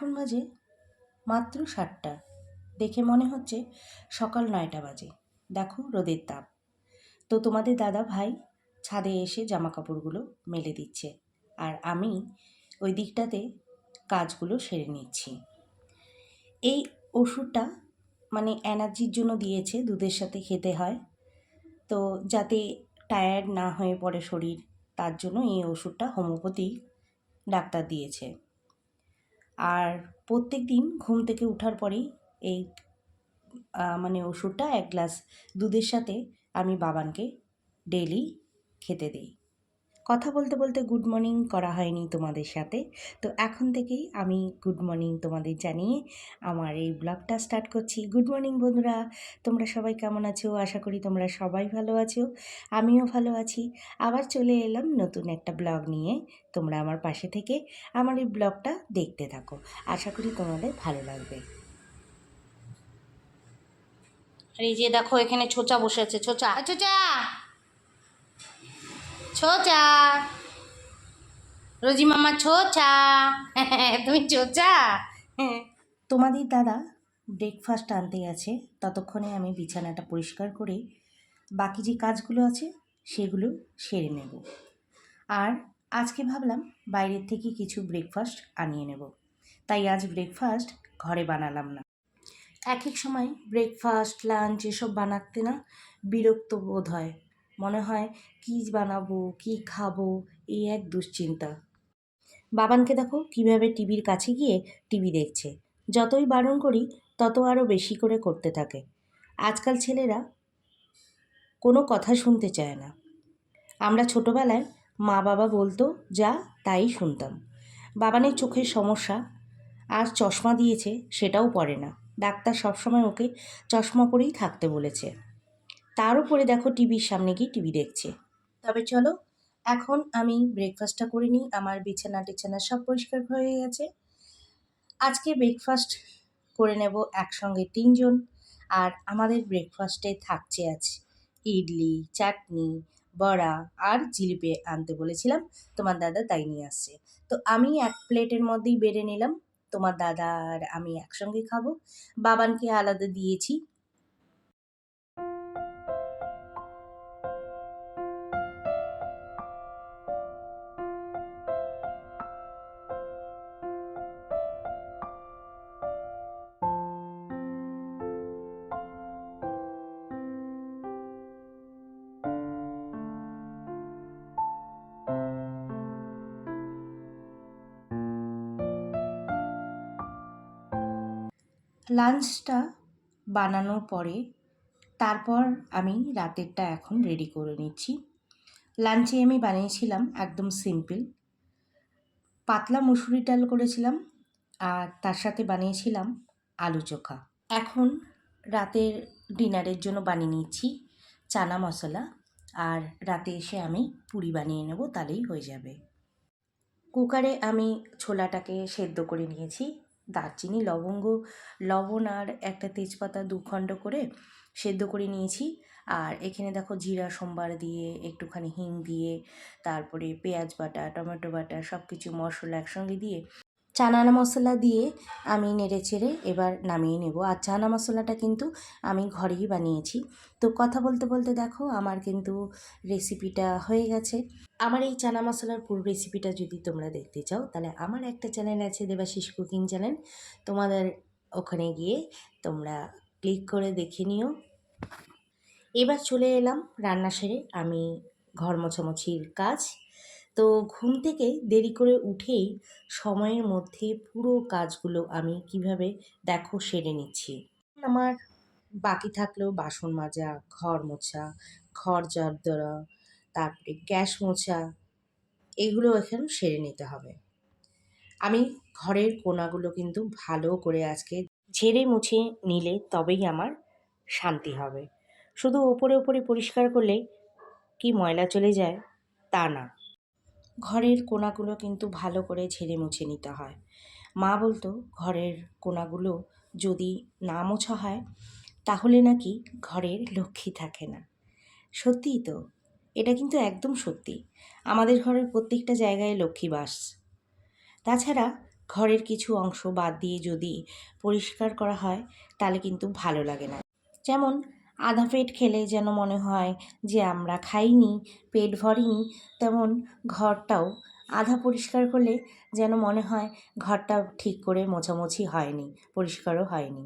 এখন বাজে মাত্র সাতটা। দেখে মনে হচ্ছে সকাল নয়টা বাজে। দেখো রোদের তাপ। তো তোমাদের দাদা ভাই ছাদে এসে জামা কাপড়গুলো মেলে দিচ্ছে। আর আমি ওই দিকটাতে কাজগুলো সেরে নিচ্ছি। এই ওষুধটা মানে এনার্জির জন্য দিয়েছে, দুধের সাথে খেতে হয়। তো যাতে টায়ার্ড না হয়ে পড়ে শরীর, তার জন্য এই ওষুধটা হোমিওপ্যাথি ডাক্তার দিয়েছে। আর প্রত্যেক দিন ঘুম থেকে উঠার পরেই এই মানে ওষুধটা এক গ্লাস দুধের সাথে আমি বাবানকে ডেলি খেতে দিই। কথা বলতে বলতে গুড মর্নিং করা হয়নি তোমাদের সাথে। তো এখন থেকেই আমি গুড মর্নিং তোমাদের জানিয়ে আমার এই ব্লগটা স্টার্ট করছি। গুড মর্নিং বন্ধুরা তোমরা সবাই কেমন আছো? আশা করি তোমরা সবাই ভালো আছো। আমিও ভালো আছি। আবার চলে এলাম নতুন একটা ব্লগ নিয়ে। তোমরা আমার পাশে থেকে আমার এই ব্লগটা দেখতে থাকো। আশা করি তোমাদের ভালো লাগবে। আর এই যে দেখো এখানে ছোচা বসে আছে ছোচা। ছোচা! ছোচা। রোজি মামা ছোচা। তুমি ছোচা? তোমাদের দাদা ব্রেকফাস্ট আনতে গেছে। ততক্ষণে আমি বিছানাটা পরিষ্কার করে বাকি যে কাজগুলো আছে, সেগুলো সেরে নেব। আর আজকে ভাবলাম বাইরের থেকে কিছু ব্রেকফাস্ট আনিয়ে নেব। তাই আজ ব্রেকফাস্ট ঘরে বানালাম না। এক এক সময় ব্রেকফাস্ট লাঞ্চ এসব বানাতে না বিরক্ত বোধ হয়। মনে হয় কী বানাবো, কী খাব, এই এক দুশ্চিন্তা। বাবানকে দেখো কীভাবে টিভির কাছে গিয়ে টিভি দেখছে। যতই বারণ করি, তত আরও বেশি করে করতে থাকে। আজকাল ছেলেরা কোনো কথা শুনতে চায় না। আমরা ছোটোবেলায় মা বাবা বলতো, যা, তাই শুনতাম। বাবানের চোখের সমস্যা, আর চশমা দিয়েছে সেটাও পড়ে না। ডাক্তার সবসময় ওকে চশমা পরেই থাকতে বলেছে। তার উপরে দেখো টিভির সামনে গিয়ে টিভি দেখছে। তবে চলো, এখন আমি ব্রেকফাস্টটা করে নিই। আমার বিছানা টিছানা সব পরিষ্কার হয়ে গেছে। আজকে ব্রেকফাস্ট করে নেব একসঙ্গে তিনজন। আর আমাদের ব্রেকফাস্টে থাকছে আজ ইডলি, চাটনি, বড়া আর জিলিপি আনতে বলেছিলাম। তোমার দাদা তাই নিয়ে আসছে। তো আমি এক প্লেটের মধ্যেই বেড়ে নিলাম। তোমার দাদা আর আমি একসঙ্গে খাব। বাবানকে আলাদা দিয়েছি। লাঞ্চটা বানানোর পরে তারপর আমি রাতেরটা এখন রেডি করে নিচ্ছি। লাঞ্চে আমি বানিয়েছিলাম একদম সিম্পল। পাতলা মুসুরি ডাল করেছিলাম আর তার সাথে বানিয়েছিলাম আলু চোখা। এখন রাতের ডিনারের জন্য বানিয়ে নিচ্ছি চানা মশলা আর রাতে এসে আমি পুরি বানিয়ে নেব, তাহলেই হয়ে যাবে। কুকারে আমি ছোলাটাকে সেদ্ধ করে নিয়েছি। দারচিনি, লবঙ্গ, লবণ আর একটা তেজপাতা দুখণ্ড করে সেদ্ধ করে নিয়েছি। আর এখানে দেখো জিরা, সোমবার দিয়ে একটুখানি হিং দিয়ে, তারপরে পেঁয়াজ বাটা, টমেটো বাটা সব কিছু মশলা একসঙ্গে দিয়ে চানা মশলা দিয়ে আমি নেড়ে চেড়ে এবার নামিয়ে নেব। আর চানা মশলাটা কিন্তু আমি ঘরেই বানিয়েছি। তো কথা বলতে বলতে দেখো, আমার কিন্তু রেসিপিটা হয়ে গেছে। আমার এই চানা মশলার পুরো রেসিপিটা যদি তোমরা দেখতে চাও, তাহলে আমার একটা চ্যানেল আছে দেবাশিস কুকিং চ্যানেল তোমাদের ওখানে গিয়ে তোমরা ক্লিক করে দেখে নিও। এবার চলে এলাম রান্না সেরে। আমি ঘর মোছামুছির কাজ। তো ঘুম থেকে দেরি করে উঠেই সময়ের মধ্যে পুরো কাজগুলো আমি কীভাবে দেখো সেরে নিচ্ছি। আমার বাকি থাকলেও বাসন মাজা, ঘর মোছা, ঘর ঝাড় দেওয়া, তারপরে গ্যাস মোছা, এগুলো এখানে সেরে নিতে হবে। আমি ঘরের কোনাগুলো কিন্তু ভালো করে আজকে ঝেড়ে মুছে নিলে তবেই আমার শান্তি হবে। শুধু ওপরে ওপরে পরিষ্কার করলে কি ময়লা চলে যায় তা না। ঘরের কোনাগুলো কিন্তু ভালো করে ঝেড়ে মুছে নিতে হয়। মা বলতো, ঘরের কোনাগুলো যদি না মোছা হয়, তাহলে নাকি ঘরের লক্ষ্মী থাকে না। সত্যিই তো, এটা কিন্তু একদম সত্যি। আমাদের ঘরের প্রত্যেকটা জায়গায় লক্ষ্মী বাস। তাছাড়া ঘরের কিছু অংশ বাদ দিয়ে যদি পরিষ্কার করা হয়, তাহলে কিন্তু ভালো লাগে না। যেমন আধা পেট খেলে যেন মনে হয় যে আমরা খাইনি, পেট ভরিনি, তেমন ঘরটাও আধা পরিষ্কার করলে যেন মনে হয় ঘরটা ঠিক করে মোছামুছি হয়নি, পরিষ্কারও হয়নি।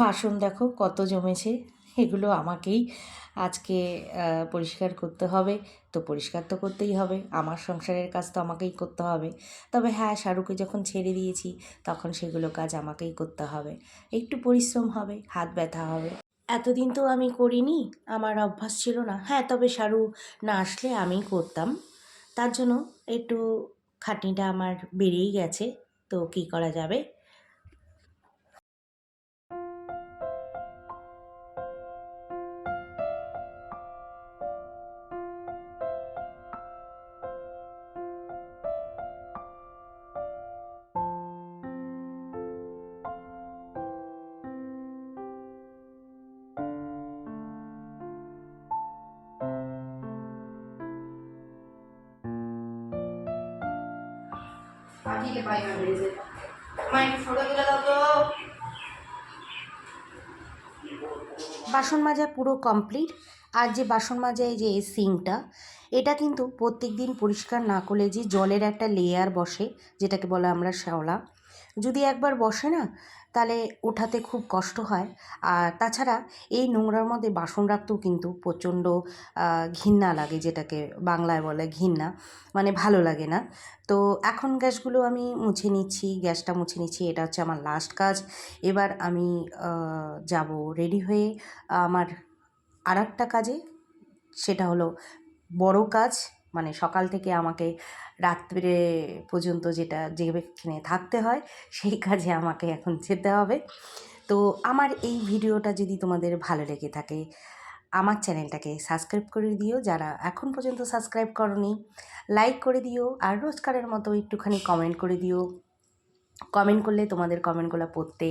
বাসন দেখো কত জমেছে, এগুলো আমাকেই আজকে পরিষ্কার করতে হবে, তো পরিষ্কার তো করতেই হবে, আমার সংসারের কাজ তো আমাকেই করতে হবে। তবে হ্যাঁ শাহরুখে যখন ছেড়ে দিয়েছি, তখন সেগুলো কাজ আমাকেই করতে হবে। একটু পরিশ্রম হবে, হাত ব্যথা হবে। এতদিন তো আমি করিনি, আমার অভ্যাস ছিল না। হ্যাঁ তবে সারু না আসলে আমি করতাম। তার জন্য একটু খাটনিটা আমার বেড়েই গেছে, তো কী করা যাবে? পাইমা বেড়েছে মা একটু ফটো তুলে দাও তো। বাসন মাজা পুরো কমপ্লিট। আর যে বাসন মাজায় যে সিঙ্কটা এটা কিন্তু প্রত্যেক দিন পরিষ্কার না করলে যে জলের একটা লেয়ার বসে, যেটাকে বলে আমরা শ্যাওলা, যদি একবার বসে না তাহলে ওঠাতে খুব কষ্ট হয়। আর তাছাড়া এই নোংরার মধ্যে বাসন রাখতেও কিন্তু প্রচণ্ড ঘিন্না লাগে যেটাকে বাংলায় বলে ঘিন্না মানে ভালো লাগে না। তো এখন গ্যাসগুলো আমি মুছে নিচ্ছি, গ্যাসটা মুছে নিচ্ছি, এটা হচ্ছে আমার লাস্ট কাজ। এবার আমি যাব রেডি হয়ে আমার আর একটা কাজে, সেটা হলো বড় কাজ। মানে সকাল থেকে আমাকে রাত্রে পর্যন্ত যেটা যেখানে থাকতে হয়, সেই কাজে আমাকে এখন যেতে হবে। তো আমার এই ভিডিওটা যদি তোমাদের ভালো লেগে থাকে, আমার চ্যানেলটাকে সাবস্ক্রাইব করে দিও। যারা এখন পর্যন্ত সাবস্ক্রাইব করনি, লাইক করে দিও। আর রোজকারের মতো একটুখানি কমেন্ট করে দিও। কমেন্ট করলে, তোমাদের কমেন্টগুলো পড়তে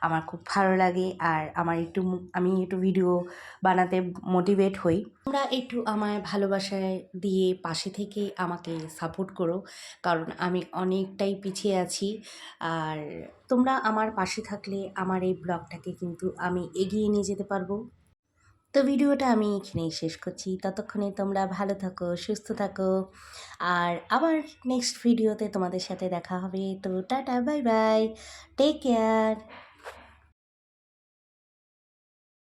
আমার খুব ভালো লাগে। আর আমার একটু আমি একটু ভিডিও বানাতে মোটিভেট হই। তোমরা একটু আমায় ভালোবাসায় দিয়ে পাশে থেকে আমাকে সাপোর্ট করো। কারণ আমি অনেকটাই পিছিয়ে আছি। আর তোমরা আমার পাশে থাকলে আমার এই ব্লগটাকে কিন্তু আমি এগিয়ে নিয়ে যেতে পারব। তো ভিডিওটা আমি এখানেই শেষ করছি। ততক্ষণে তোমরা ভালো থাকো, সুস্থ থাকো। আর আবার নেক্সট ভিডিওতে তোমাদের সাথে দেখা হবে। তো tata bye bye take care